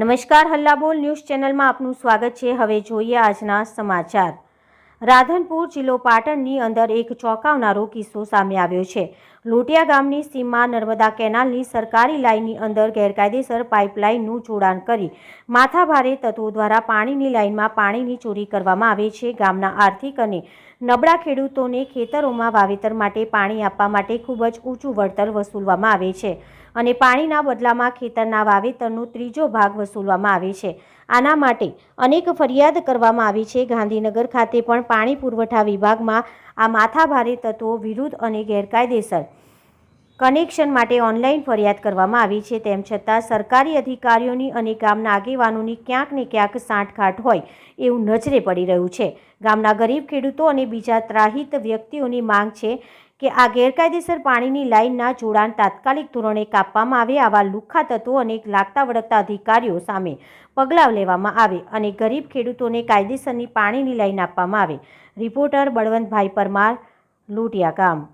નમસ્કાર હલ્લાબોલ ન્યૂઝ ચેનલમાં આપનું સ્વાગત છે. હવે જોઈએ આજના સમાચાર. રાધનપુર જિલ્લો પાટણની અંદર એક ચોંકાવનારો કિસ્સો સામે આવ્યો છે. લોટિયા ગામની સીમમાં નર્મદા કેનાલની સરકારી લાઇનની અંદર ગેરકાયદેસર પાઇપલાઇનનું જોડાણ કરી માથાભારે તત્વો દ્વારા પાણીની લાઇનમાં પાણીની ચોરી કરવામાં આવે છે. ગામના આર્થિક અને નબળા ખેડૂતોને ખેતરોમાં વાવેતર માટે પાણી આપવા માટે ખૂબ જ ઊંચું વળતર વસૂલવામાં આવે છે. અને પાણીના બદલામાં ખેતરના વાવેતરનો ત્રીજો ભાગ વસૂલવામાં આવે છે. આના માટે અનેક ફરિયાદ કરવામાં આવી છે. ગાંધીનગર ખાતે પણ પાણી પુરવઠા વિભાગમાં આ માથાભારે તત્વો વિરુદ્ધ અને ગેરકાયદેસર કનેક્શન માટે ઓનલાઈન ફરિયાદ કરવામાં આવી છે. તેમ છતાં સરકારી અધિકારીઓની અને ગામના આગેવાનોની ક્યાંક ને ક્યાંક સાંઠગાંઠ હોય એવું નજરે પડી રહ્યું છે. ગામના ગરીબ ખેડૂતો અને બીજા ત્રાહિત વ્યક્તિઓની માંગ છે કે આ ગેરકાયદેસર પાણીની લાઇનના જોડાણ તાત્કાલિક ધોરણે કાપવામાં આવે આવા લુખ્ખા તત્વો અને લાગતા વળગતા અધિકારીઓ સામે પગલાં લેવામાં આવે અને ગરીબ ખેડૂતોને કાયદેસરની પાણીની લાઇન આપવામાં આવે. રિપોર્ટર બળવંતભાઈ પરમાર, લોટિયા ગામ.